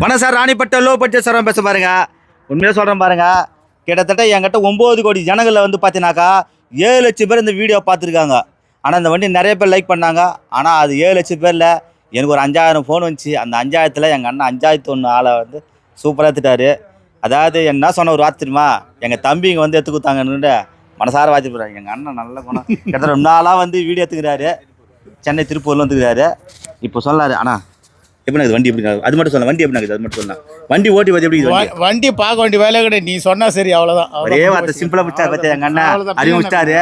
வணக்கம் sir Ranipet low budget sir பேச பாருங்க. உண்மையாக சொல்கிறேன் பாருங்க. கிட்டத்தட்ட என்கிட்ட ஒம்பது கோடி ஜனங்களில் வந்து பார்த்தீங்கன்னாக்கா ஏழு லட்சம் பேர் இந்த வீடியோ பார்த்துருக்காங்க. ஆனால் இந்த வண்டி நிறைய பேர் லைக் பண்ணாங்க. ஆனால் அது ஏழு லட்சம் பேரில் எனக்கு ஒரு அஞ்சாயிரம் ஃபோன் வந்துச்சு. அந்த அஞ்சாயிரத்தில் எங்கள் அண்ணன் அஞ்சாயிரத்து ஒன்று ஆளை வந்து சூப்பராக எடுத்துட்டாரு. அதாவது என்ன சொன்ன ஒரு வார்த்தை தெரியுமா? எங்கள் தம்பிங்க வந்து எடுத்து கொடுத்தாங்கன்னு மனசார வாத்தி போகிறாங்க எங்கள் அண்ணன் நல்ல குணம். கிட்டத்தட்ட ரொம்ப நாளாக வந்து வீடியோ எடுத்துக்கிறாரு. சென்னை திருப்பூரில் வந்துக்கிறாரு இப்போ சொல்லாரு. அண்ணா எப்படி வண்டி எப்படி? அது மட்டும் சொல்ல வண்டி எப்படி அது மட்டும் சொல்லலாம். வண்டி ஓட்டி பார்த்து எப்படி வண்டி? பார்க்க வேண்டிய வேலை கிடையாது. நீ சொன்னா சரி அவ்வளவுதான். ஒரே வார்த்தை சிம்பிளா பிடிச்சா பத்தியா எங்க அண்ணன் அவ்வளவுதான். அறிவிச்சாரு.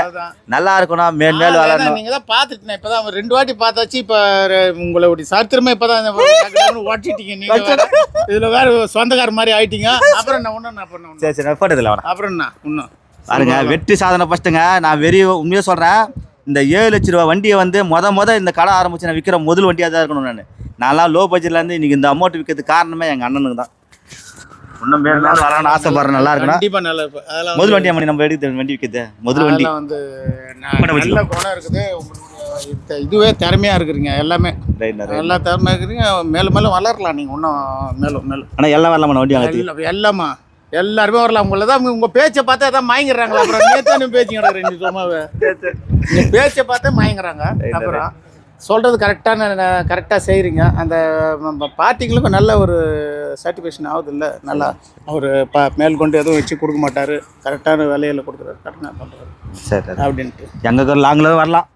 நல்லா இருக்கணும். மேல் மேல் வளரணும் நீங்க தான் பாத்துட்டேன் இப்பதான் ரெண்டு வாட்டி பார்த்தாச்சு. இப்ப உங்களுடைய சரித்திரமே இப்பதான் ஓட்டிட்டீங்க. நீங்க வேற. இதுல வேற சொந்தக்கார மாதிரி ஆயிட்டீங்க. அப்புறம் என்ன? நான் பண்ண சரி சரி அப்புறம் என்ன? இன்னும் பாருங்க வெற்றி சாதனை ஃபஸ்ட்டுங்க நான் வெறி உண்மையாக சொல்கிறேன் இந்த ஏழு லட்ச ரூபா வண்டியை வந்து மொத மொத இந்த கடை ஆரம்பிச்சு நான் விற்கிற முதல் வண்டியாக தான் இருக்கணும் நான். நான்லாம் லோ பட்ஜெட்லேருந்து இன்றைக்கி இந்த அமௌண்ட் விற்கிறதுக்கு காரணமே எங்கள் அண்ணனுக்கு தான். இன்னும் மேல் மேல் வரணும்னு ஆசைப்படுறேன் நல்லா இருக்கணும். கண்டிப்பா நல்லா முதல் வண்டியா மணி நம்ம எடுத்து வண்டி விற்கிறது முதல் வண்டி. வந்து நல்ல குணம் இருக்குது. இதுவே திறமையா இருக்கிறீங்க எல்லாமே. ரைட் ரைட் நல்லா திறமையா இருக்கிறீங்க. மேலும் மேலும் வளரலாம் நீங்க இன்னும் மேலும் மேலும். ஆனால் எல்லாம் வரலாமா வண்டி எல்லாமா? எல்லாருமே வரலாம் உங்களை தான் உங்க பேச்சை பார்த்தா தான் மயங்குறாங்களா அப்புறம் நேத்தானு பேச்சு கிடக்குற நீ சும்மாவே பேச்சை பார்த்தா மயங்குறாங்க அப்புறம் சொல்றது கரெக்டான கரெக்டாக செய்கிறீங்க அந்த பார்ட்டிங்களுக்கும் நல்ல ஒரு சாட்டிஸ்ஃபேக்ஷன் ஆகுது இல்லை நல்லா அவர் ப மேற்கொண்டு எதுவும் வச்சு கொடுக்க மாட்டார் கரெக்டான விலையில கொடுக்குறாரு கரெக்டாக பண்ணுறாரு சரி அப்படின்ட்டு எங்கே லாங்கில் வரலாம்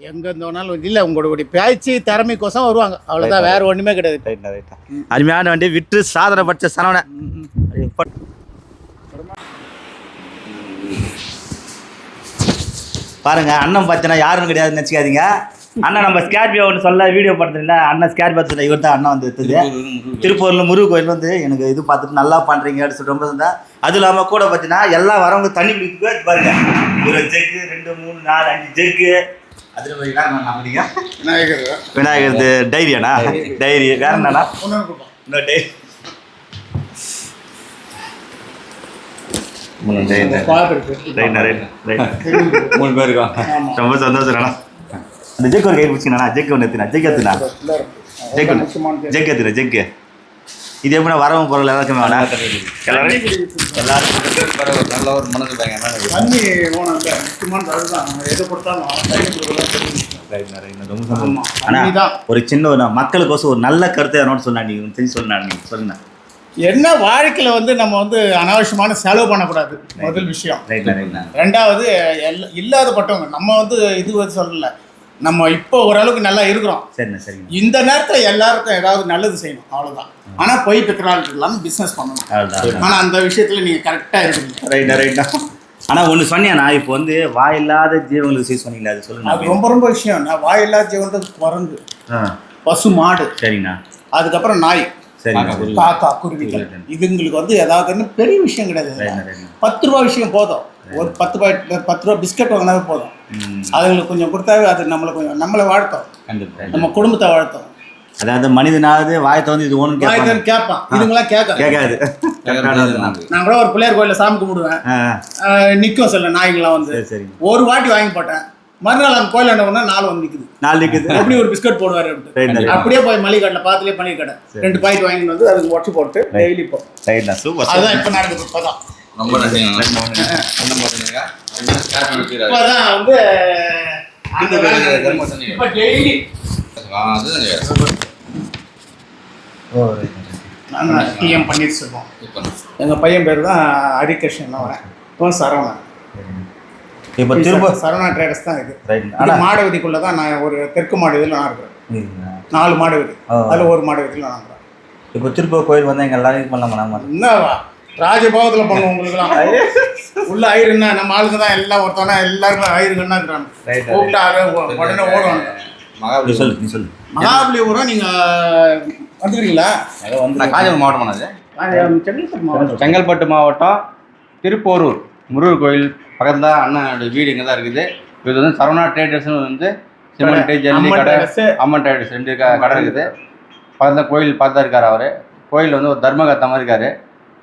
எங்கே இருந்தோனாலும் இல்லை உங்களுடைய பேச்சு திறமைக்கோசம் வருவாங்க. அவ்வளோதான் வேற ஒன்றுமே கிடையாது. ரைட்ண்ணா ரைட்டா அருமையான வண்டி விற்று சாதனை படித்த சரவணன். பட்- பாருங்க அண்ணன் பார்த்தீங்கன்னா யாரும் கிடையாதுன்னு நினச்சிக்காதீங்க. அண்ணன் நம்ம ஸ்கார்பியோ ஒன்று சொல்ல வீடியோ படத்துல அண்ணன் ஸ்கார்பியோ சொல்ல இவர் தான் அண்ணன் வந்து எடுத்தது திருப்பூரில் முருகு கோயில் வந்து எனக்கு இது பார்த்துட்டு நல்லா பண்ணுறீங்க அப்படின்னு சொல்லிட்டு ரொம்ப இருந்தா அதுவும் இல்லாமல் கூட பார்த்தீங்கன்னா எல்லாம் வரவங்க தண்ணி குடிக்க பாருங்க. ஒரு ஜெக்கு ரெண்டு மூணு நாலு அஞ்சு ஜெக்கு. விநாயகர் விநாயகர் டைரியாண்ணா? டைரி வேற என்னண்ணா? இன்னொரு டைரி. மூணு பேர் இருக்கோம். ரொம்ப சந்தோஷம் அண்ணா அந்த ஜெக் ஒரு கை பிடிச்சிங்கண்ணா ஜெக் ஒன்று எடுத்துனா ஜெக் எடுத்துனா ஜெக் ஒன்று ஜெக் எடுத்துனா ஜெக்கு. இது எப்படி வரவும் பொருள் எல்லாருக்குமே வேணா எல்லாரும் எல்லாரும் நல்ல ஒரு மனசு தண்ணி ஓனம் இல்லை. முக்கியமானது அதுதான் எதை கொடுத்தாலும் தண்ணிதான். ஒரு சின்ன ஒரு மக்களுக்கோசம் ஒரு நல்ல கருத்தை என்னோட சொன்னா நீங்க தெரிஞ்சு நீங்க சொல்லுண்ணா. என்ன வாழ்க்கையில் வந்து நம்ம வந்து அனாவசியமான செலவு பண்ணக்கூடாது? முதல் விஷயம். ரெண்டாவது எல்ல- இல்லாதப்பட்டவங்க நம்ம வந்து இது வந்து சொல்லல நம்ம இப்போ ஓரளவுக்கு நல்லா இருக்கிறோம். சரிண்ணா சரிங்கண்ணா இந்த நேரத்தில் எல்லாருக்கும் ஏதாவது நல்லது செய்யணும். அவ்வளவுதான். ஆனால் போய் பெற்றாள் இல்லாமல் பிஸ்னஸ் பண்ணணும். அவ்வளோதான் ஆனால் அந்த விஷயத்தில் நீங்கள் கரெக்டாக இருக்கீங்க ரைட்டா ரைட்டா ஆனால் ஒன்று சொன்னியாண்ணா இப்போ வந்து வாயில்லாத ஜீவங்களுக்கு செய்ய சொன்னீங்களா அது சொல்லுங்க. அது ரொம்ப ரொம்ப விஷயம். நான் வாயில்லா ஜீவன் குரங்கு பசு மாடு. சரிங்கண்ணா அதுக்கப்புறம் நாய். சரிண்ணா காக்கா குருவிகள். இதுங்களுக்கு வந்து ஏதாவது பெரிய விஷயம் கிடையாது பத்து ரூபா விஷயம் போதும். ஒரு பத்து ரூபாய் பத்து ரூபா பிஸ்கட் வாங்கினாவே போதும். அதுங்களுக்கு கொஞ்சம் கொடுத்தாவே அது நம்மளை கொஞ்சம் நம்மளை வாழ்த்தோம். நம்ம குடும்பத்தை வாழ்த்தோம். அதாவது மனிதனாவது வாய் வந்து இது ஒன்று வாய்த்தன் கேட்பான். இதுங்களாம் கேட்காது. கேட்காது. நான் கூட ஒரு பிள்ளையார் கோயிலில் சாமி கும்பிடுவேன். நிக்கும் சில நாய்ங்களாம் வந்து. சரி ஒரு வாட்டி வாங்கி போட்டேன். மறுநாள் அந்த கோயில் என்ன பண்ணா நாலு வந்து நிக்குது. நாலு இருக்குது அப்படி ஒரு பிஸ்கட் போடுவாரு அப்படியே போய் மளிகை கடையில் பாத்துலயே மளிகை கடை ரெண்டு பாக்கெட் வாங்கிட்டு வந்து அதுக்கு உடச்சு போட்டு டெய்லி இப்போ ரைட்ண்ணா சூப்பர் அதுதான் இப்போ நடக்குது இப்போதான் ரொம்ப நன்றி என்ன பண்ணுறீங்க இப்போதான் வந்து அந்த. இப்போ டெய்லி டிஎம் பன்னீர்செல்வம். இப்போ எங்கள் பையன் பேர் தான் ஹரிகிருஷ்ணன் அவன். இப்போ சரவணன். இப்போ திரும்ப சரவணா ட்ரேடர்ஸ் தான் இது. ரைட் ஆனால் மாடவதிக்குள்ள தான் நான் ஒரு தெற்கு மாடவதியில் நான் இருக்கிறேன். நாலு மாடவதி. அதில் ஒரு மாடவதியில் நான் இருக்கிறேன். இப்போ திருப்பூர் கோயில் வந்து எங்க எல்லாரும் இது பண்ணலாமா? நம்ம என்னவா? ராஜபோகத்தில் பண்ணுவோம் உங்களுக்குலாம் உள்ள ஆயிருன்னா நம்ம ஆளுங்க தான் எல்லாம் ஒருத்தவனா எல்லாருமே ஆயிருங்கன்னா இருக்கிறாங்க. உ- உடனே ஓடுவாங்க. மகாபலி சொல்லு நீ சொல்லு. மகாபலிபுரம் நீங்க வந்துக்கிறீங்களா நான் காஞ்சிபுரம் மாவட்டம் அது? செங்கல்பட்டு மாவட்டம். செங்கல்பட்டு மாவட்டம் திருப்போரூர். முருகர் கோயில் பக்கத்தில் தான் அண்ணனோட வீடு இங்கே தான் இருக்குது. இது வந்து சரவணா ட்ரேடர்ஸ்னு வந்து சிமெண்ட் ஜல்லி அம்மன் கடை. அம்மன் ட்ரேடர்ஸ் ரெண்டு கடை இருக்குது. பக்கத்தில் கோயில் பார்த்தா இருக்காரு அவர். கோயில் வந்து ஒரு தர்மகர்த்தா மாதிரி இருக்காரு.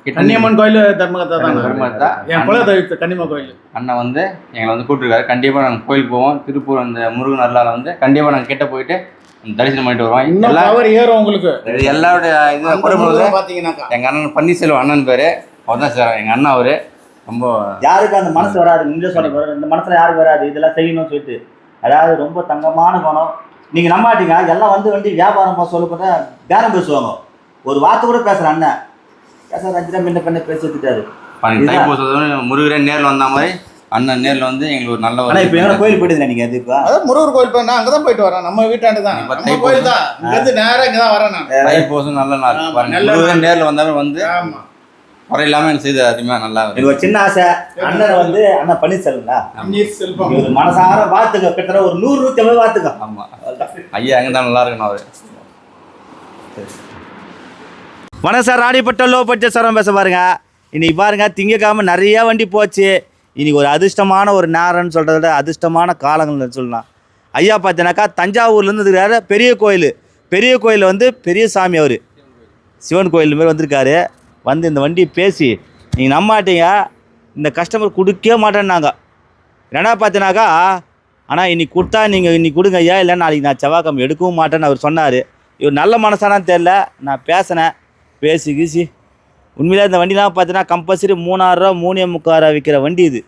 கன்னியம்மன் கோயில் தர்மகத்தா தான்? தர்மகர்த்தா. என் குல தெய்வத்து கன்னிமா கோயில். அண்ணன் வந்து எங்களை வந்து கூப்பிட்டுருக்காரு. கண்டிப்பாக நாங்கள் கோயிலுக்கு போவோம். திருப்பூர் அந்த முருகன் அருளால் வந்து கண்டிப்பாக நாங்கள் கிட்ட போயிட்டு தரிசனம் பண்ணிட்டு வருவோம். இன்னும் ஏறும் உங்களுக்கு. இது எல்லாருடைய இது எங்கள் அண்ணன் பன்னீர்செல்வம் அண்ணன் பேர். அவர் தான் சார் எங்கள் அண்ணன் அவர். ரொம்ப யாருக்கு அந்த மனசு வராது? நீங்களே சொல்ல பாரு, இந்த மனசுல யாருக்கு வராது? இதெல்லாம் செய்யணும்னு சொல்லிட்டு. அதாவது ரொம்ப தங்கமான குணம். நீங்க நம்ப மாட்டீங்க எல்லாம் வந்து வண்டி வியாபாரமா சொல்ல போட்டா பேரம் பேசுவாங்க. ஒரு வார்த்தை கூட பேசுற அண்ணன். பேசுற அஞ்சு ரூபா முன்ன பண்ண பேசி வச்சுட்டாரு பண்ணி தைப்பூசம் முருகரே நேரில் வந்த மாதிரி அண்ணன் நேரில் வந்து எங்களுக்கு ஒரு நல்ல ஆனா இப்ப எங்க கோயில் போயிட்டு நீங்க அது இப்போ அதான் முருகர் கோயில் போய் நான் அங்கதான் போயிட்டு வரேன். நம்ம வீட்டாண்டு தான். நம்ம கோயில் தான். இங்க இருந்து நேரா இங்க தான் வரேன் நான். தைப்பூசம் நல்ல நாள். ஆமா, நல்ல முருகரே நேரில் வந்தாலும் வந்து ஆமா குறை இல்லாமல் எனக்கு செய்து அதிகமாக நல்லா எனக்கு ஒரு சின்ன ஆசை அண்ணன் வந்து அண்ணன் பன்னீர்செல்வங்களா ஒரு மனசார வாத்துக்க கிட்டத்தட்ட ஒரு நூறு நூத்தி ஐம்பது வாத்துக்க ஆமாம் ஐயா எங்கே தான் நல்லா இருக்கணும் அவர். வணக்கம் சார் ராணிப்பட்டம் லோ பட்ஜெட் சாரம் பேச பாருங்க. இன்னைக்கு பாருங்க திங்கக்கிழமை நிறைய வண்டி போச்சு. இன்னைக்கு ஒரு அதிர்ஷ்டமான ஒரு நேரம்னு சொல்கிறத விட அதிர்ஷ்டமான காலங்கள்னு சொல்லலாம். ஐயா பார்த்தீங்கன்னாக்கா தஞ்சாவூர்லேருந்து இருக்கிறாரு பெரிய கோயில். பெரிய கோயில் வந்து பெரிய சாமி அவர். சிவன் கோயில் மாதிரி வந்திருக்காரு. வந்து இந்த வண்டியை பேசி நீங்கள் நம்ப மாட்டீங்க இந்த கஸ்டமர் கொடுக்கவே மாட்டேன்னாங்க. என்னடா பார்த்தீங்கன்னாக்கா ஆனால் இன்னைக்கு கொடுத்தா நீங்கள் இன்னைக்கு கொடுங்க ஐயா இல்லை நாளைக்கு நான் செவ்வாய்க்கிழமை எடுக்கவும் மாட்டேன்னு அவர் சொன்னார். இவர் நல்ல மனசானான்னு தெரில நான் பேசினேன். பேசி கீசி. உண்மையிலே இந்த வண்டிலாம் பார்த்தீங்கன்னா கம்பல்சரி மூணாயிரரூவா மூணே முக்காயிரரூவா விற்கிற வண்டி இது.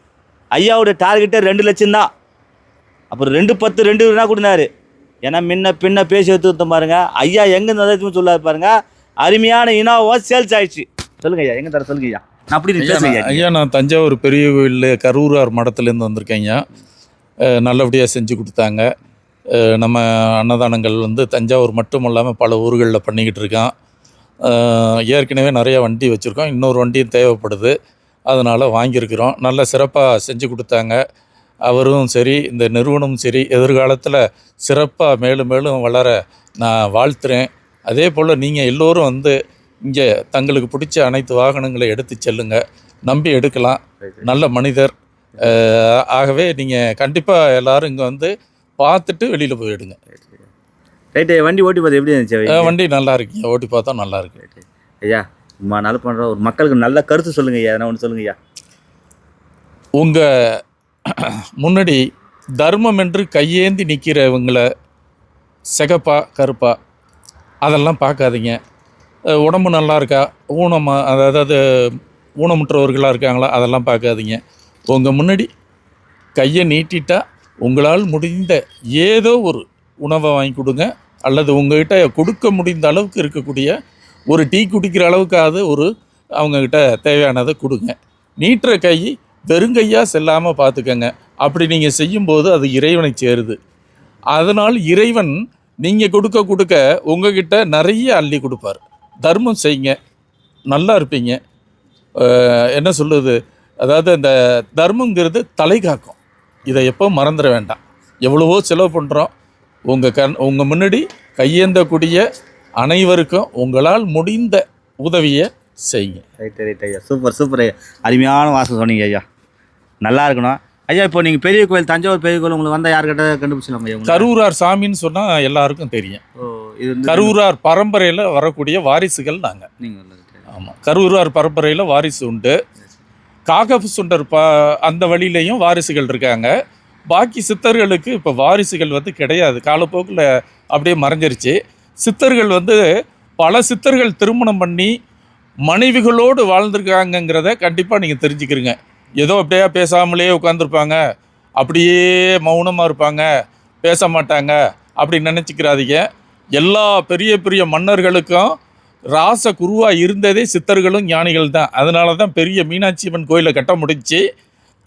ஐயாவோட டார்கெட்டே ரெண்டு லட்சம் தான். அப்புறம் ரெண்டு பத்து ரெண்டு ரூபா கொடுனாரு. ஏன்னா முன்ன பின்ன பேசி எடுத்து பாருங்க. ஐயா எங்கே இருந்ததுன்னு சொல்லாரு பாருங்கள் அருமையான இனோவா சேல்ஸ் ஆயிடுச்சு. சொல்லுங்க ஐயா எங்க தர சொல்லுங்க ஐயா? நான் அப்படி ஐயா, நான்- ஐயா நான் தஞ்சாவூர் பெரிய கோயில் கரூரார் மடத்துலேருந்து வந்திருக்கேன் ஐயா. நல்லபடியாக செஞ்சு கொடுத்தாங்க. நம்ம அன்னதானங்கள் வந்து தஞ்சாவூர் மட்டும் இல்லாமல் பல ஊர்களில் பண்ணிக்கிட்டு இருக்கான். ஏற்கனவே நிறைய வண்டி வச்சுருக்கோம். இன்னொரு வண்டியும் தேவைப்படுது. அதனால் வாங்கியிருக்கிறோம். நல்ல சிறப்பாக செஞ்சு கொடுத்தாங்க. அவரும் சரி இந்த நிறுவனமும் சரி எதிர்காலத்தில் சிறப்பாக மேலும் மேலும் வளர நான் வாழ்த்துறேன். அதே போல் நீங்கள் எல்லோரும் வந்து இங்கே தங்களுக்கு பிடிச்ச அனைத்து வாகனங்களை எடுத்து செல்லுங்க. நம்பி எடுக்கலாம். நல்ல மனிதர். ஆகவே நீங்கள் கண்டிப்பாக எல்லாரும் இங்கே வந்து பார்த்துட்டு வெளியில் போயிடுங்க ரைட்டு வண்டி ஓட்டி பார்த்து எப்படி இருந்துச்சு வண்டி? நல்லா இருக்குங்க ஓட்டி பார்த்தா நல்லா இருக்கு. ஐயா சும்மா நல்லா பண்ணுற ஒரு மக்களுக்கு நல்ல கருத்து சொல்லுங்க ஐயா. ஒன்று சொல்லுங்க ஐயா. உங்கள் முன்னாடி தர்மம் என்று கையேந்தி நிற்கிறவங்கள சிகப்பா கருப்பா அதெல்லாம் பார்க்காதீங்க. உடம்பு நல்லா இருக்கா? ஊனமாக அதாவது ஊனமுற்றவர்களாக இருக்காங்களா? அதெல்லாம் பார்க்காதீங்க. உங்கள் முன்னாடி கையை நீட்டிட்டால் உங்களால் முடிந்த ஏதோ ஒரு உணவை வாங்கி கொடுங்க. அல்லது உங்கள்கிட்ட கொடுக்க முடிந்த அளவுக்கு இருக்கக்கூடிய ஒரு டீ குடிக்கிற அளவுக்காவது ஒரு அவங்கக்கிட்ட தேவையானதை கொடுங்க. நீட்டுற கை வெறுங்கையாக செல்லாமல் பார்த்துக்கங்க. அப்படி நீங்கள் செய்யும்போது அது இறைவனை சேருது. அதனால் இறைவன் நீங்கள் கொடுக்க கொடுக்க உங்ககிட்ட நிறைய அள்ளி கொடுப்பார். தர்மம் செய்யுங்க. நல்லா இருப்பீங்க. என்ன சொல்லுது அதாவது அந்த தர்மங்கிறது தலை காக்கும். இதை எப்போ மறந்துட வேண்டாம். எவ்வளவோ செலவு பண்ணுறோம் உங்கள் கண் உங்கள் முன்னாடி கையேந்தக்கூடிய அனைவருக்கும் உங்களால் முடிந்த உதவியை செய்யுங்க. ரைட் ரைட் ஐயா. சூப்பர் சூப்பர் ஐயா. அருமையான வாசம் சொன்னீங்க ஐயா. நல்லா இருக்கணும். ஐயா இப்போ நீங்கள் பெரிய கோயில் தஞ்சாவூர் பெரிய கோயில் உங்களுக்கு வந்தால் யார்கிட்ட கண்டுபிடிச்சலாம் ஐயா? கரூரார் சாமின்னு சொன்னால் எல்லாருக்கும் தெரியும். ஓ. இது கரூரார் பரம்பரையில் வரக்கூடிய வாரிசுகள் நாங்கள். ஆமாம் கரூரார் பரம்பரையில் வாரிசு உண்டு. காகப்பு சுண்டர் ப அந்த வழியிலையும் வாரிசுகள் இருக்காங்க. பாக்கி சித்தர்களுக்கு இப்போ வாரிசுகள் வந்து கிடையாது. காலப்போக்கில் அப்படியே மறைஞ்சிருச்சு. சித்தர்கள் வந்து பல சித்தர்கள் திருமணம் பண்ணி மனைவிகளோடு வாழ்ந்திருக்காங்கங்கிறத கண்டிப்பாக நீங்கள் தெரிஞ்சுக்கிறீங்க. ஏதோ அப்படியே பேசாமலே உட்காந்துருப்பாங்க அப்படியே மௌனமாக இருப்பாங்க. பேச மாட்டாங்க. அப்படி நினச்சிக்கிறாதீங்க. எல்லா பெரிய பெரிய மன்னர்களுக்கும் ராச குருவாக இருந்ததே சித்தர்களும் ஞானிகள் தான். அதனால தான் பெரிய மீனாட்சி அம்மன் கோயிலை கட்ட முடிச்சு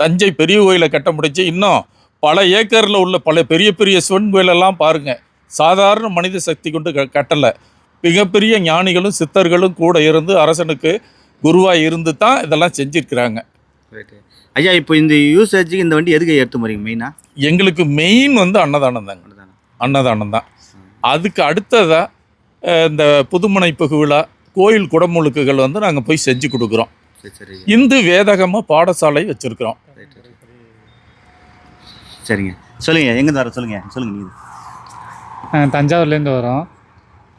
தஞ்சை பெரிய கோயிலை கட்ட முடிச்சு இன்னும் பல ஏக்கரில் உள்ள பல பெரிய பெரிய சிவன் கோயிலெல்லாம் பாருங்கள் சாதாரண மனித சக்தி கொண்டு க கட்டலை. மிகப்பெரிய ஞானிகளும் சித்தர்களும் கூட இருந்து அரசனுக்கு குருவாக இருந்து தான் இதெல்லாம் செஞ்சிருக்கிறாங்க. ஐயா இப்போ இந்த யூசேஜுக்கு இந்த வண்டி எதுக்கு எடுத்து போறீங்க மெயினாக எங்களுக்கு மெயின் வந்து அன்னதானம் தாங்க. அன்னதானம் தான். அதுக்கு அடுத்ததாக இந்த புதுமனை விழா கோயில் குடமுழுக்குகள் வந்து நாங்கள் போய் செஞ்சு கொடுக்குறோம். சரி சரி. இந்து வேதகமாக பாடசாலை வச்சுருக்கிறோம். சரிங்க. சொல்லுங்க எங்கே தர சொல்லுங்க சொல்லுங்க நீங்கள் நாங்கள் தஞ்சாவூர்லேருந்து வரோம்.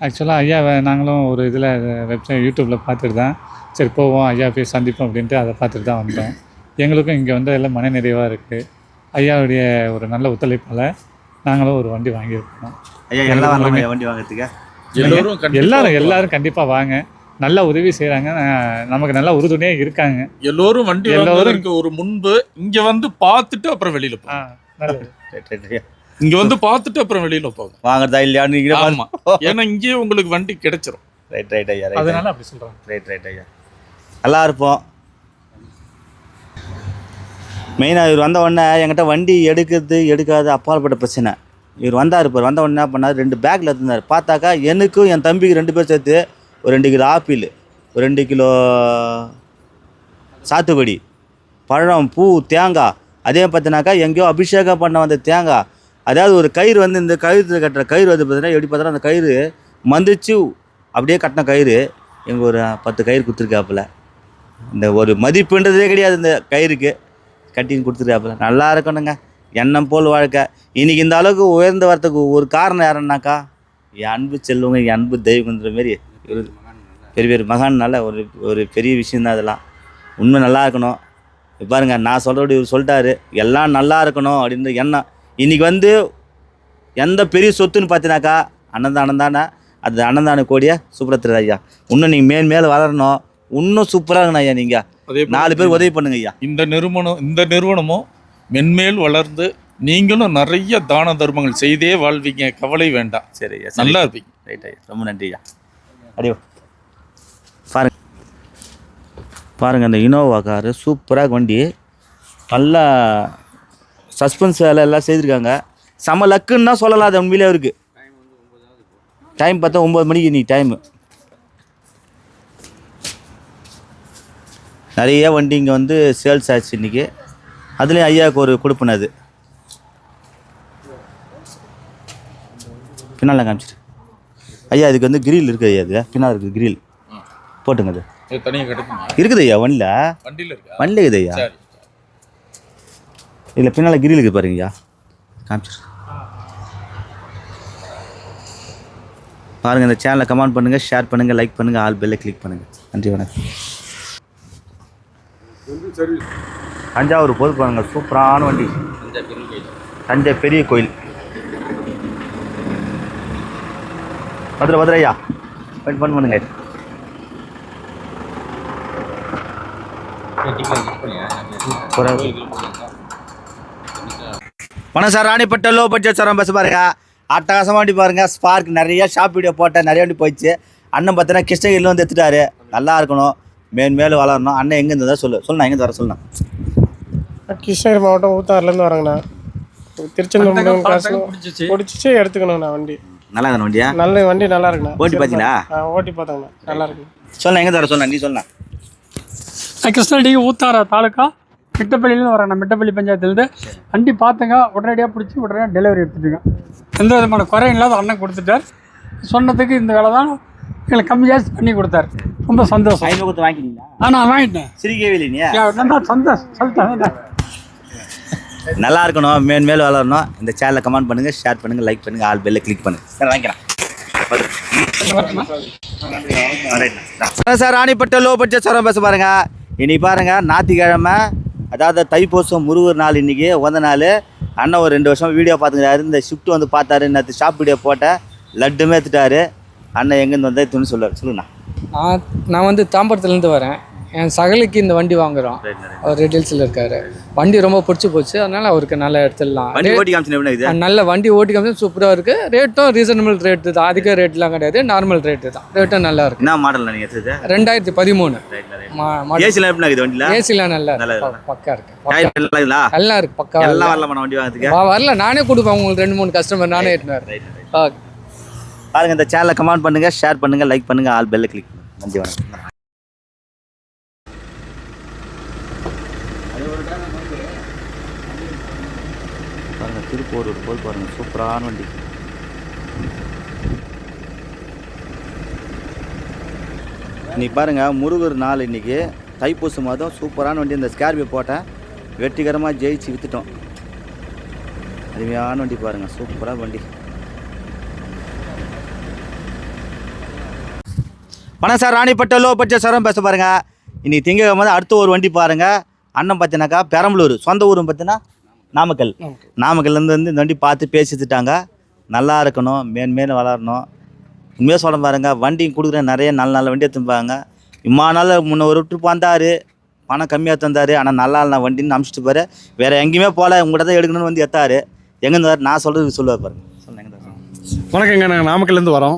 ஆக்சுவலாக ஐயா நாங்களும் ஒரு இதில் வெப்சைட் யூடியூப்பில் பார்த்துட்டு தான் சரி போவோம் ஐயா போய் சந்திப்போம் அப்படின்ட்டு அதை பார்த்துட்டு தான் வந்தோம். எங்களுக்கும் இங்கே வந்து எல்லாம் மன நிறைவாக இருக்குது. ஐயாவுடைய ஒரு நல்ல ஒத்துழைப்பால் நாங்களும் ஒரு வண்டி வாங்கியிருக்கோம். ஐயா எல்லாம் வரலாம் ஐயா வண்டி வாங்குறதுக்கு? எல்லோரும் கண்டிப்பா எல்லாரும் எல்லாரும் கண்டிப்பாக வாங்க. நல்ல உதவி செய்கிறாங்க நமக்கு நல்ல உறுதுணையாக இருக்காங்க. எல்லோரும் வண்டி எல்லோரும் ஒரு முன்பு இங்க வந்து பார்த்துட்டு அப்புறம் வெளியில ஐயா. இங்க வந்து பார்த்துட்டு அப்புறம் வெளியில போகும் வாங்குறதா இல்லையான்னு ஆமா. ஏன்னா இங்கேயே உங்களுக்கு வண்டி கிடைச்சிரும். ரைட் ரைட் ஐயா அதனால அப்படி சொல்கிறாங்க ரைட் ரைட் ஐயா. நல்லா இருப்போம். மெயினாக இவர் வந்த உடனே என்கிட்ட வண்டி எடுக்கிறது எடுக்காது அப்பாற்பட்ட பிரச்சனை. இவர் வந்தார் இப்போ வந்த உடனே என்ன பண்ணார்? ரெண்டு பேக்கில் இருந்தார். பார்த்தாக்கா எனக்கும் என் தம்பிக்கு ரெண்டு பேர் சேர்த்து ஒரு ரெண்டு கிலோ ஆப்பிள் ஒரு ரெண்டு கிலோ சாத்துக்குடி பழம் பூ தேங்காய். அதே பார்த்தினாக்கா எங்கேயோ அபிஷேகம் பண்ண வந்த தேங்காய். அதாவது ஒரு கயிறு வந்து இந்த கயிறு கட்டுற கயிறு வந்து பார்த்தீங்கன்னா எப்படி பார்த்தா அந்த கயிறு மந்திச்சு அப்படியே கட்டின கயிறு. எங்கள் ஒரு பத்து கயிறு கொடுத்துருக்காப்புல. இந்த ஒரு மதிப்புன்றதே கிடையாது இந்த கயிறுக்கு. கட்டின்னு கொடுத்துருக்காப்புல. நல்லா இருக்கணுங்க. எண்ணம் போல் வாழ்க்கை இன்னைக்கு இந்த அளவுக்கு உயர்ந்து வரத்துக்கு ஒரு காரணம் யாருன்னாக்கா? என் அன்பு செல்வங்க என் அன்பு தெய்வங்கிற மாரி ஒரு பெரிய பெரிய மகான்னால ஒரு ஒரு பெரிய விஷயந்தான் அதெல்லாம். உண்மை நல்லா இருக்கணும். பாருங்க நான் சொல்கிறபடி இவர் சொல்லிட்டாரு. எல்லாம் நல்லா இருக்கணும் அப்படின்ற எண்ணம். இன்னைக்கு வந்து எந்த பெரிய சொத்துன்னு பார்த்தினாக்கா அன்னதானம் தானே அது அன்னதான கோடியை சுப்ரத்திர ஐயா. இன்னும் நீங்கள் மேல் மேலே வளரணும். இன்னும் சூப்பராக இருக்கணும் ஐயா நீங்கள் நாலு பேர் உதவி பண்ணுங்க ஐயா. இந்த நிறுவனம் இந்த நிறுவனமும் மென்மேல் வளர்ந்து நீங்களும் நிறைய தான தர்மங்கள் செய்தே வாழ்வீங்க. கவலை வேண்டாம். சரி ஐயா நல்லா இருப்பீங்க. ரைட் ஐயா ரொம்ப நன்றி ஐயா. அடியோ. பாருங்க. பாருங்க அந்த இனோவா காரு சூப்பராக வண்டி. நல்லா சஸ்பென்ஸ் வேலை எல்லாம் செய்திருக்காங்க. செம லக்குன்னு தான் சொல்லலாம் அது உண்மையிலே இருக்கு டைம் பார்த்தா ஒம்பது மணிக்கு நீ டைமு நிறைய வண்டி இங்கே வந்து சேல்ஸ் ஆச்சு இன்றைக்கி அதுலேயும் ஐயாவுக்கு ஒரு கொடுப்பினது. பின்னால் காமிச்சிரு ஐயா இதுக்கு வந்து கிரில் இருக்குது ஐயா இது. பின்னால் இருக்குது கிரில் போட்டுங்க அது. இது தனியாக கிடைக்குமா இருக்குது ஐயா வண்டியில். வண்டியில இருக்கா? வண்டியில் இருக்குது ஐயா. சரி இதில் பின்னால் கிரில் இருக்குது பாருங்க ஐயா. காமிச்சிரு பாருங்கள் இந்த சேனலை கமெண்ட் பண்ணுங்கள் ஷேர் பண்ணுங்கள் லைக் பண்ணுங்கள் ஆல் பெல்லை கிளிக் பண்ணுங்கள் நன்றி வணக்கம். தஞ்சாவூர் போது பாருங்க சூப்பரான வண்டி. தஞ்சை பெரிய கோயில். மதுரை மதுரையா வெயிட் பண்ண பண்ணுங்க. வணக்கம் sir Ranipet low budget sir bus பாருங்க அட்டகாசமாக வண்டி பாருங்க ஸ்பார்க் நிறைய ஷாப் வீடியோ போட்டேன் நிறைய வண்டி போயிடுச்சு. அண்ணன் பார்த்தீங்கன்னா கிருஷ்ணகிரியில் வந்து எடுத்துட்டாரு. நல்லா இருக்கணும். மேன் மேலும் வளரணும். அண்ணன் எங்கே இருந்ததா சொல்லு. சொல்லு எங்கே வர சொல்லுண்ணா? கிருஷ்ணகிரி மாவட்டம் ஊத்தாறுலேருந்து வரேங்கண்ணா திருச்செந்தூர் காசு பிடிச்சிச்சு எடுத்துக்கணுங்கண்ணா வண்டி. நல்லா தானே வண்டியா? நல்ல வண்டி நல்லா இருக்குண்ணா. ஓட்டி பார்த்தீங்களா? ஓட்டி பார்த்தோங்கண்ணா. நல்லா இருக்கு. சொல்ல எங்கே தர சொல்லலாம் நீ சொல்லலாம் கிருஷ்ணகிரி ஊத்தார தாலுக்கா மிட்டப்பள்ளியிலேருந்து வரேன் மிட்டப்பள்ளி பஞ்சாயத்துலேருந்து. வண்டி பார்த்தேங்க உடனடியாக பிடிச்சி உடனே டெலிவரி எடுத்துட்டுங்க. எந்த விதமான குறையும் இல்லாத அண்ணன் கொடுத்துட்டார். சொன்னதுக்கு இந்த வேலை தான் எங்களுக்கு கம்மி ஜாஸ்தி பண்ணி கொடுத்தாரு. ரொம்ப சந்தோஷம். ஐநூறு கொடுத்து வாங்கிட்டீங்களா? ஆ நான் வாங்கிட்டேன். நல்லா சந்தோஷம் சொல்லிட்டேன் நல்லா இருக்கணும் மேன் மேல் வளரணும். இந்த சேனலை கமெண்ட் பண்ணுங்கள் ஷேர் பண்ணுங்கள் லைக் பண்ணுங்கள் ஆல் பெல்லை கிளிக் பண்ணுங்கள் சார் வாங்கிக்கலாம். சார் ராணிப்பட்ட லோ பட்ஜெட் சாரம் பேச பாருங்க. இன்னைக்கு பாருங்க ஞாயிற்றுக்கிழமை அதாவது தைப்பூசம் முருகர் நாள் இன்னைக்கு உந்த நாள். அண்ணன் ஒரு ரெண்டு வருஷம் வீடியோ பார்த்துக்கிறாரு. இந்த ஷிஃப்ட் வந்து பார்த்தாரு நேற்று ஷாப் வீடியோ போட்டேன் லட்டுமே எடுத்துட்டாரு. அண்ணன் எங்கேருந்து வந்தா துணி சொல்லுவார் சொல்லுண்ணா நான் நான் வந்து தாம்பரத்துலேருந்து வரேன். என் சகலுக்கு இந்த வண்டி வாங்குறோம். அவர் ரீட்டெயில்ஸில் இருக்காரு. வண்டி ரொம்ப பிடிச்சி போச்சு. அதனால அவருக்கு நல்லா எடுத்துடலாம். நல்ல வண்டி ஓட்டி காமிச்சு சூப்பராக இருக்குது ரேட்டும் ரீசனபிள் ரேட்டு தான். அதிக ரேட்லாம் கிடையாது. நார்மல் ரேட்டு தான். ரேட்டும் நல்லா இருக்கு. என்ன மாடல் எடுத்தது? ரெண்டாயிரத்தி பதிமூணு. ஏசிலாம் நல்லா இருக்கு. இருக்கு. பக்கா. இருக்கு நல்லா இருக்கு. பக்கா எல்லாம் வரல. நானே கொடுப்பேன். உங்களுக்கு ரெண்டு மூணு கஸ்டமர் நானே எடுத்துனார் ஓகே பாருங்க இந்த சேனலை கமெண்ட் பண்ணுங்க ஷேர் பண்ணுங்க லைக் பண்ணுங்க ஆல் பெல்ல கிளிக் நன்றி வணக்கம் பாருங்க திருப்பூர் போய் பாருங்கள் சூப்பரான வண்டி. இன்றைக்கி பாருங்க முருகர் நாள் இன்றைக்கி தைப்பூச மாதம் சூப்பரான வண்டி இந்த ஸ்கார்பியோ போட்டேன். வெற்றிகரமாக ஜெயிச்சு விற்றுட்டோம் அருமையான வண்டி பாருங்கள் சூப்பராக வண்டி. வணக்கம் சார் ராணிப்பட்ட லோ பட்ஜெட் சாரம் பேச பாருங்க. இன்றைக்கி திங்கக்கிழமை அடுத்த ஒரு வண்டி பாருங்கள் அண்ணன் பார்த்தீங்கன்னாக்கா பெரம்பலூர் சொந்த ஊரும் பார்த்தீங்கன்னா நாமக்கல். நாமக்கல்லேருந்து வந்து இந்த வண்டி பார்த்து பேசிட்டுட்டாங்க நல்லா இருக்கணும் மேன்மேலும் வளரணும். உண்மையாக சொல்ல பாருங்க வண்டி கொடுக்குற நிறைய நல்ல நல்ல வண்டி எடுத்துப்பாங்க இம்மா நாள் முன்ன ஒரு ட்ரிப் வந்தார். பணம் கம்மியாக தந்தார் ஆனால் நல்லா இல்லை வண்டின்னு அனுப்பிச்சிட்டு பாரு வேறு எங்கேயுமே போகல உங்கள்கிட்ட தான் எடுக்கணும்னு வந்து எத்தாரு. எங்கேருந்து வர நான் சொல்கிறது சொல்லுவார் பாருங்க. சொல்லுங்க எங்க இருந்து வணக்கங்க நாங்கள் நாமக்கல்லேருந்து வரோம்.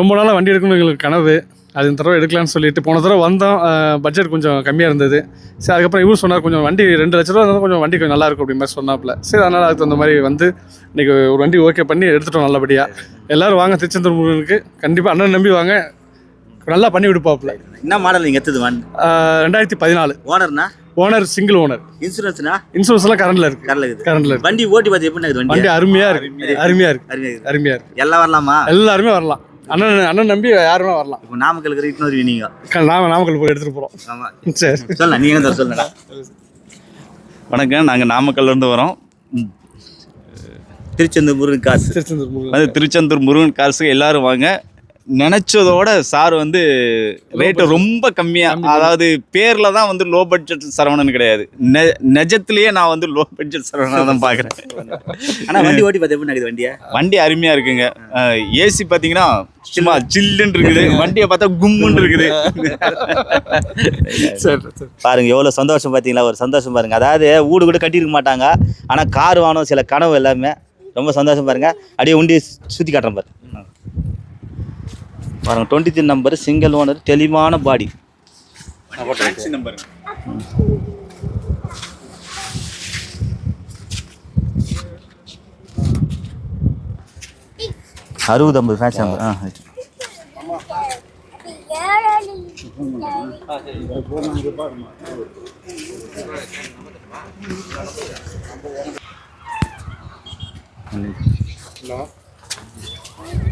ரொம்ப நாளாக வண்டி எடுக்கணும் எங்களுக்கு கனவு. அது இந்த தடவை எடுக்கலாம்னு சொல்லிட்டு போன தடவை வந்தோம். பட்ஜெட் கொஞ்சம் கம்மியாக இருந்தது. சரி அதுக்கப்புறம் இவர் சொன்னார் கொஞ்சம் வண்டி ரெண்டு லட்ச ரூபா இருந்தால் கொஞ்சம் வண்டி கொஞ்சம் நல்லா இருக்கும் அப்படி மாதிரி சொன்னாப்புல. சரி அதனால் அதுக்கு தகுந்த மாதிரி வந்து இன்றைக்கி ஒரு வண்டி ஓகே பண்ணி எடுத்துட்டோம் நல்லபடியாக எல்லோரும் வாங்க திருச்செந்தூர் முருகனுக்கு. கண்டிப்பாக அண்ணன் நம்பி வாங்க. நல்லா பண்ணி விடுப்பாப்புல. என்ன மாடல் நீங்கள் எடுத்தது வண்டி ரெண்டாயிரத்தி பதினாலு. ஓனர்னா ஓனர் சிங்கிள் ஓனர் இன்சூரன்ஸ்னா இன்சூரன்ஸ்லாம் கரண்டில் இருக்குது கரல இருக்குது. கரண்டில் வண்டி ஓட்டி பார்த்து எப்படி வண்டி அருமையாக இருக்குது அருமையாக இருக்குது. அருமையாக இருக்குது எல்லாம் வரலாமா? எல்லாருமே வரலாம். அண்ணன் அண்ணன் நம்பி யாருமே வரலாம். இப்போ நாமக்கல் இருக்கிற இன்னொரு நீங்க க- நாம நாமக்கல் போய் எடுத்துகிட்டு போகிறோம் ஆமாம் சரி. சொல்ல நீங்க தான் சொல்லுங்க வணக்கம் நாங்கள் நாமக்கல்லேருந்து வரோம். திருச்செந்தூர் முருகன் காசு. திருச்செந்தூர் முருகன் திருச்செந்தூர் முருகன் காசுக்கு எல்லாரும் வாங்க. நினச்சதோட சார் வந்து ரேட்டு ரொம்ப கம்மியாக அதாவது பேரில் தான் வந்து லோ பட்ஜெட் சரவணன் கிடையாது. நெ நிஜத்துலேயே நான் வந்து லோ பட்ஜெட் சரவணன் தான் பார்க்குறேன். ஆனா வண்டி ஓட்டி பார்த்து எப்படி வண்டியை? வண்டி அருமையாக இருக்குங்க. ஏசி பார்த்தீங்கன்னா சும்மா சில்லுன்னு இருக்குது. வண்டியை பார்த்தா கும்முன்னு இருக்குது. சரி சரி. பாருங்க எவ்வளோ சந்தோஷம் பார்த்தீங்களா? ஒரு சந்தோஷம் பாருங்க. அதாவது வீடு கூட கட்டியிருக்க மாட்டாங்க. ஆனால் கார் வாங்கணும் சில கனவு எல்லாமே. ரொம்ப சந்தோஷம் பாருங்க. அப்படியே உண்டி சுற்றி காட்டுறேன் பாரு. பாருங்க twenty three number single owner தெளிவான பாடி நம்பர் அறுபது ஐம்பது ஃபேன்ஸ் நம்பர் ஆ ரைட்.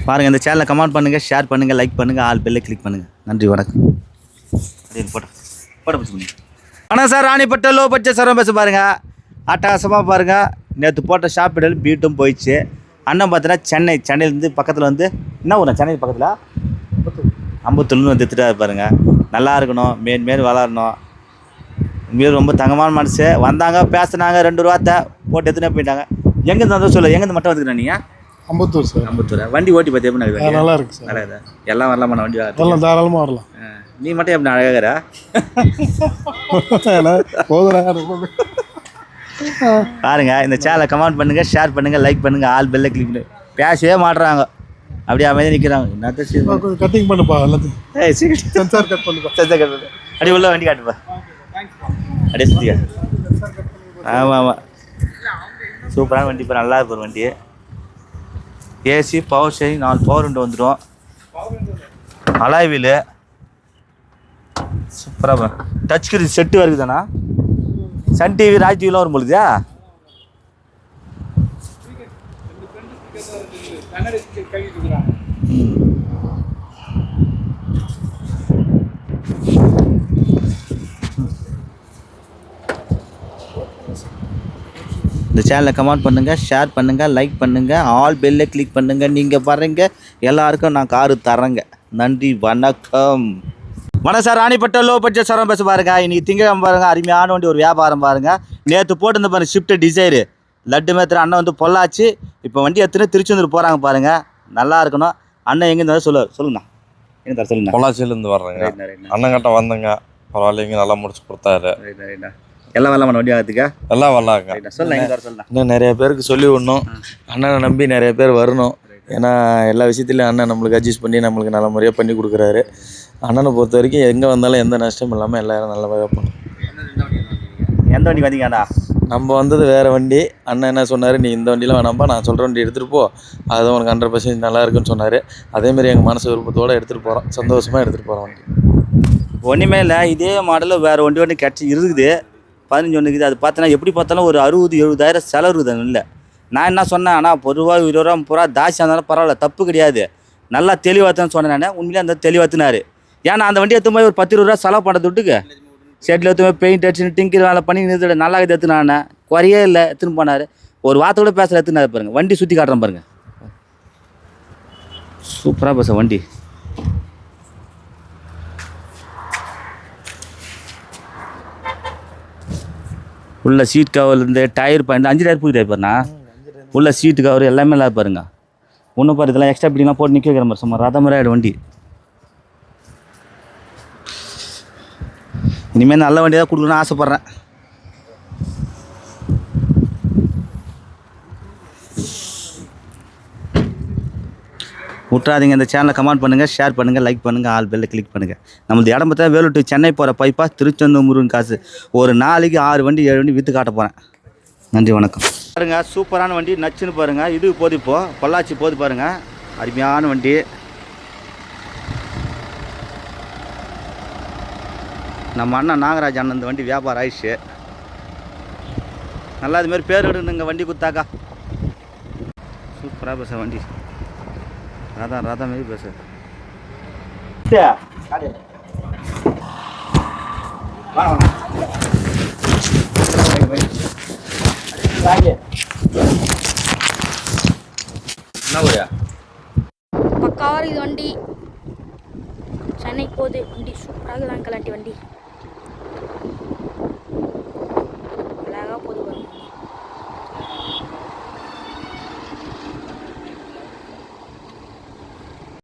பாருங்கள் இந்த சேனலை கமெண்ட் பண்ணுங்கள் ஷேர் பண்ணுங்கள் லைக் பண்ணுங்க ஆல் பெல்லை கிளிக் பண்ணுங்கள் நன்றி வணக்கம். அப்படியே போட்டோ போட்டோ பிடிச்சி ஆனால் சார் ராணிப்பட்ட லோ பட்ஜெட் சரம் பேச பாருங்கள் அட்டகாசமாக பாருங்கள் நேற்று போட்ட ஷாப்பிடல் பீட்டும் போயிடுச்சு. அண்ணன் பார்த்தீங்கன்னா சென்னை சென்னையிலேருந்து பக்கத்தில் வந்து என்ன ஊர் சென்னை பக்கத்தில்? அம்பத்தூர்னு வந்து எடுத்துகிட்டு பாருங்க. நல்லா இருக்கணும் மேன் மேல் வளரணும். உண்மையிலே ரொம்ப தங்கமான மனசு. வந்தாங்க பேசுனாங்க ரெண்டு ரூபாத்த போட்டு எடுத்துனே போயிட்டாங்க. எங்கேருந்து வந்து சொல்ல எங்கேருந்து மட்டும் வந்துக்கிறேன் நீங்கள் அம்பத்தூர் சார். அம்பத்தூர்? வண்டி ஓட்டி பார்த்து எப்படி இருக்குது நல்லா இருக்கு சார். நல்லா? எல்லாம் வரலாமா? நான் வண்டி எல்லாம் தாராளமாக வரலாம். நீ மட்டும் எப்படி அழகாகிறா போதும் பாருங்க இந்த சேனலை கமெண்ட் பண்ணுங்க ஷேர் பண்ணுங்க லைக் பண்ணுங்க ஆல் பெல்ல கிளிக் பண்ணு. பேசவே மாட்டுறாங்க அப்படியே அமைதியாக நிற்கிறாங்க என்னத்த கட்டிங் பண்ணுப்பா எல்லாத்தையும். ஏய் சீக்கிரம். சென்சார் கட் பண்ணுப்பா. சத்தம் கட்டு அப்படியே உள்ள வண்டி காட்டுப்பா. அப்படியே சுற்றி ஆமாம் ஆமாம் சூப்பரான வண்டி இப்போ நல்லா இருக்கும் வண்டி. ஏசி பவர் ஸ்டேரிங் நாலு பவர் விண்டு வந்துடும் அலாய் வீலு சூப்பராக டச் ஸ்க்ரீன் செட்டு வருதுதானா? சன் டிவி ராஜ் டிவிலாம் வரும் பொழுதா இந்த சேனலை கமெண்ட் பண்ணுங்கள் ஷேர் பண்ணுங்கள் லைக் பண்ணுங்கள் ஆல் பெல்லை கிளிக் பண்ணுங்கள் நீங்கள் வர்றீங்க எல்லாருக்கும் நான் காரு தரேங்க நன்றி வணக்கம். வணக்கம் சார் ராணிப்பட்ட லோ பட்ஜெட் சரம் பேச பாருங்க. இன்னைக்கு திங்கக்கிழமை பாருங்க அருமையான வண்டி ஒரு வியாபாரம் பாருங்க. நேற்று போட்டிருந்த பாருங்க ஷிஃப்ட் டிசைரு லட்டு மேத்திர அண்ணன் வந்து பொள்ளாச்சி. இப்போ வண்டி எடுத்துன்னு திருச்செந்தூர் போகிறாங்க பாருங்க. நல்லா இருக்கணும். அண்ணன் எங்கேருந்து சொல்லுவார் சொல்லுங்கண்ணா எங்க தர சொல்லுங்க பொள்ளாச்சியிலேருந்து வர்றேங்க. ரைட்ண்ணா அண்ணங்கிட்ட வந்தேங்க. பரவாயில்லைங்க நல்லா முடிச்சு கொடுத்தாரு. எல்லாம் வரலாமா வண்டி ஆகிறதுக்கா எல்லாம் தர சொல்லுண்ணா இன்னும் நிறைய பேருக்கு சொல்லி விடணும். அண்ணனை நம்பி நிறைய பேர் வரணும். ஏன்னா எல்லா விஷயத்துலையும் அண்ணன் நம்மளுக்கு அட்ஜஸ்ட் பண்ணி நம்மளுக்கு நல்ல முறையாக பண்ணி கொடுக்குறாரு. அண்ணனை பொறுத்த வரைக்கும் எங்கே வந்தாலும் எந்த நஷ்டமும் இல்லாமல் எல்லாரும் நல்ல வகை பண்ணும் எந்த வண்டி வந்தீங்கண்ணா நம்ம வந்தது வேறு வண்டி. அண்ணன் என்ன சொன்னார் நீ இந்த வண்டியில் வேணாம்ப்பா நான் சொல்கிற வண்டி எடுத்துகிட்டு போ. அது உனக்கு ஹண்ட்ரட் பர்சன்ட் நல்லா இருக்குன்னு சொன்னார். அதேமாரி எங்கள் மனசு விருப்பத்தோடு எடுத்துகிட்டு போகிறோம் சந்தோஷமாக எடுத்துகிட்டு போகிறோம் வண்டி. ஒன்றுமே இல்லை இதே மாடலில் வேறு வண்டி வண்டி கிடச்சி இருக்குது. பதினஞ்சு ஒன்று இருக்குது அது பார்த்தோன்னா எப்படி பார்த்தாலும் ஒரு அறுபது எழுபதாயிரம் செலவு இருக்குது இல்லை நான் என்ன சொன்னேன் ஆனால் பொதுவாக இருபது ரூபா முப்பது ரூபா தாசியாக இருந்தாலும் பரவாயில்ல தப்பு கிடையாது. நல்லா தெளிவாத்துன்னு சொன்னேன் நான். உண்மையிலே அந்த தெளிவாத்தினார். ஏன்னா அந்த வண்டி எடுத்து போய் ஒரு பத்து இருபது ரூபா செலவு பண்ணுறது விட்டுக்கு. செட்டில் எடுத்து போய் பெயிண்ட் அடிச்சுன்னு டிங்கர் வேலை பண்ணி நிறுத்த நல்லா இது எடுத்துனானே குறையே இல்லை எடுத்துன்னு போனார். ஒரு வார்த்தை கூட பேசுகிற எடுத்துனாரு பாருங்கள் வண்டி சுற்றி காட்டுறேன் பாருங்கள் சூப்பராக பேச வண்டி. உள்ள சீட் கவர்லேருந்து டயர் பாயிண்ட் அஞ்சு டயர் புது டயர் பாருண்ணா. உள்ள சீட்டு கவர் எல்லாமே இல்லாத பாருங்க. ஒன்றும் பாரு இதெல்லாம் எக்ஸ்ட்ரா பிடிலாம் போட்டு நிற்க வைக்கிற மாதிரி சும்மா ரத மாதிரி ஆகிடும் வண்டி. இனிமேல் நல்ல வண்டி தான் கொடுக்கணும்னு ஆசைப்பட்றேன். விட்றாதீங்க இந்த சேனலை கமெண்ட் பண்ணுங்கள் ஷேர் பண்ணுங்கள் லைக் பண்ணுங்கள் ஆல் பெல்லில் கிளிக் பண்ணுங்கள் நம்மளது இடம் பார்த்தா வேலூர் சென்னை போகிற பைப்பா திருச்செந்தூர் முருகன் காசு. ஒரு நாளைக்கு ஆறு வண்டி ஏழு வண்டி விற்று காட்ட போகிறேன் நன்றி வணக்கம். பாருங்க சூப்பரான வண்டி நச்சுன்னு பாருங்கள் இது போது இப்போது பொள்ளாச்சி போது பாருங்கள் அருமையான வண்டி. நம்ம அண்ணன் நாகராஜ் அண்ணன் இந்த வண்டி வியாபாரம் ஆயிடுச்சு. நல்லா இதுமாரி பேர் எடுங்க வண்டி குத்தாக்கா சூப்பராக பேச வண்டி. ராதா ராதா மாரி பேச பக்காவாக இருக்குது வண்டி. சென்னைக்கு போகுது. வண்டி சூப்பராக இருக்குது கலாட்டி வண்டி.